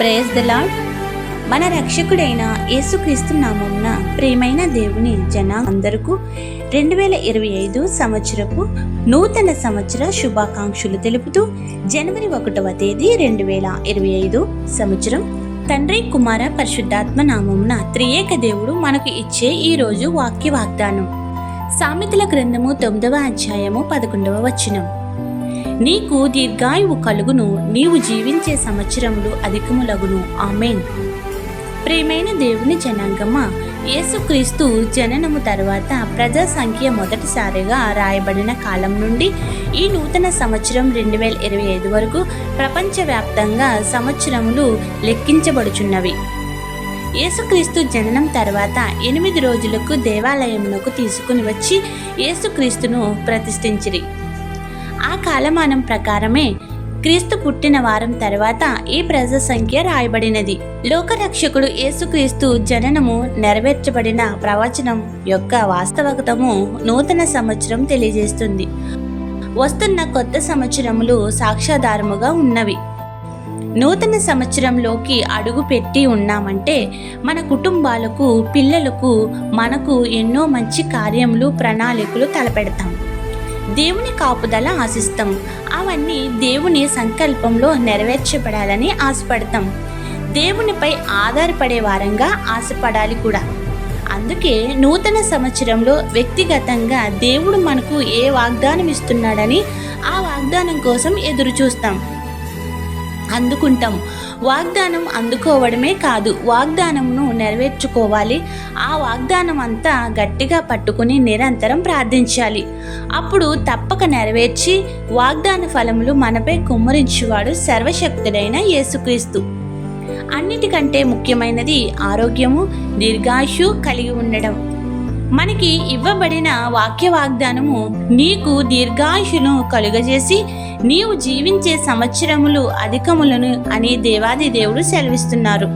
Praise the lord మన రక్షకుడైన యేసుక్రీస్తు నామమున ప్రియమైన దేవుని జన అందరకు రెండు వేల ఇరవై ఐదు సంవత్సరపు నూతన సంవత్సర శుభాకాంక్షలు తెలుపుతూ జనవరి ఒకటవ తేదీ రెండు వేల ఇరవై ఐదు సంవత్సరం. తండ్రి కుమార పరిశుద్ధాత్మ నామమున త్రియేక దేవుడు మనకు ఇచ్చే ఈ రోజు వాక్య వాగ్దానం సామెతల గ్రంథము తొమ్మిదవ అధ్యాయము పదకొండవ వచనం. నీకు దీర్ఘాయువు కలుగును నీవు జీవించే సంవత్సరములు అధికములగును. ఆమెన్. ప్రేమైన దేవుని జనాంగమ్మ యేసుక్రీస్తు జననము తర్వాత ప్రజా సంఖ్య మొదటిసారిగా రాయబడిన కాలం నుండి ఈ నూతన సంవత్సరం రెండు వేల ఇరవై ఐదు వరకు ప్రపంచవ్యాప్తంగా సంవత్సరములు లెక్కించబడుచున్నవి. యేసుక్రీస్తు జననం తర్వాత ఎనిమిది రోజులకు దేవాలయమునకు తీసుకుని వచ్చి యేసుక్రీస్తును ప్రతిష్ఠించిరి. ఆ కాలమానం ప్రకారమే క్రీస్తు పుట్టిన వారం తర్వాత ఈ ప్రజా సంఖ్య రాయబడినది. లోకరక్షకుడు యేసుక్రీస్తు జననము నెరవేర్చబడిన ప్రవచనం యొక్క వాస్తవకతము నూతన సంవత్సరం తెలియజేస్తుంది. వస్తున్న కొత్త సంవత్సరములు సాక్ష్యాధారముగా ఉన్నవి. నూతన సంవత్సరంలోకి అడుగు పెట్టి ఉన్నామంటే మన కుటుంబాలకు పిల్లలకు మనకు ఎన్నో మంచి కార్యములు ప్రణాళికలు తలపెడతాం. దేవుని కాపుదల ఆశిస్తాం. అవన్నీ దేవుని సంకల్పంలో నెరవేర్చబడాలని ఆశపడతాం. దేవునిపై ఆధారపడే వారంగా ఆశపడాలి కూడా. అందుకే నూతన సంవత్సరంలో వ్యక్తిగతంగా దేవుడు మనకు ఏ వాగ్దానం ఇస్తున్నాడని ఆ వాగ్దానం కోసం ఎదురు చూస్తాం అందుకుంటాం. వాగ్దానం అందుకోవడమే కాదు వాగ్దానంను నెరవేర్చుకోవాలి. ఆ వాగ్దానం అంతా గట్టిగా పట్టుకుని నిరంతరం ప్రార్థించాలి. అప్పుడు తప్పక నెరవేర్చి వాగ్దాన ఫలములు మనపై కుమ్మరించువాడు సర్వశక్తుడైన యేసుక్రీస్తు. అన్నిటికంటే ముఖ్యమైనది ఆరోగ్యము దీర్ఘాయుషు కలిగి ఉండడం. మనకి ఇవ్వబడిన వాక్య వాగ్దానము నీకు దీర్ఘాయుషును కలుగజేసి నీవు జీవించే సంవత్సరములు అధికములను అని దేవాది దేవుడు సెలవిస్తున్నారు.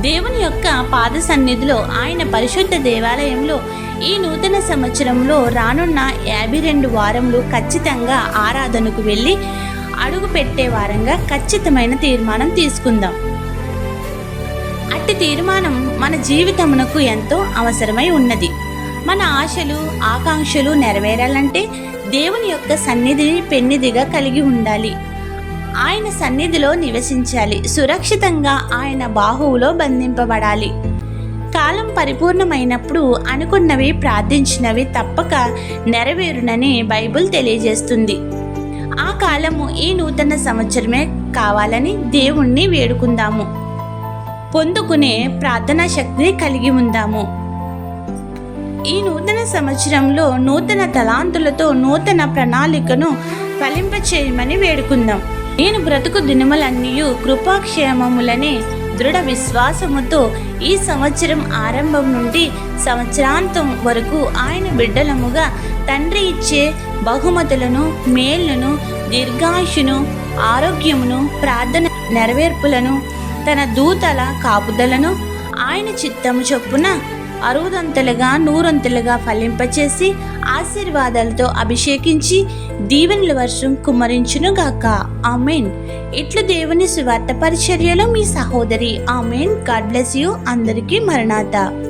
దేవుని యొక్క పాద సన్నిధిలో ఆయన పరిశుద్ధ దేవాలయంలో ఈ నూతన సంవత్సరంలో రానున్న యాభై రెండు వారములు ఖచ్చితంగా ఆరాధనకు వెళ్ళి అడుగు పెట్టే వారంగా ఖచ్చితమైన తీర్మానం తీసుకుందాం. అట్టి తీర్మానం మన జీవితమునకు ఎంతో అవసరమై ఉన్నది. మన ఆశలు ఆకాంక్షలు నెరవేరాలంటే దేవుని యొక్క సన్నిధిని పెన్నిదిగా కలిగి ఉండాలి. ఆయన సన్నిధిలో నివసించాలి. సురక్షితంగా ఆయన బాహువులో బంధింపబడాలి. కాలం పరిపూర్ణమైనప్పుడు అనుకున్నవి ప్రార్థించినవి తప్పక నెరవేరునని బైబుల్ తెలియజేస్తుంది. ఆ కాలము ఈ నూతన సంవత్సరమే కావాలని దేవుణ్ణి వేడుకుందాము. పొందుకునే ప్రార్థనా శక్తిని కలిగి ఉందాము. ఈ నూతన సంవత్సరంలో నూతన తలాంతులతో నూతన ప్రణాళికను ఫలింపచేయమని వేడుకుందాం. నేను బ్రతుకు దినములన్నీ కృపాక్షేమములనే దృఢ విశ్వాసముతో ఈ సంవత్సరం ఆరంభం నుండి సంవత్సరాంతం వరకు ఆయన బిడ్డలముగా తండ్రి ఇచ్చే బహుమతులను మేళ్ళను దీర్ఘాయుషును ఆరోగ్యమును ప్రార్థన నెరవేర్పులను తన దూతల కాపుదలను ఆయన చిత్తము చొప్పున అరువుదంతలుగా నూరంతలుగా ఫలింపచేసి ఆశీర్వాదాలతో అభిషేకించి దీవెనల వర్షం కుమ్మరించునుగాక. ఆమెన్. ఇట్లు దేవుని సువార్త పరిచర్యలో మీ సహోదరి. ఆమెన్. God bless you. అందరికీ మరణాత.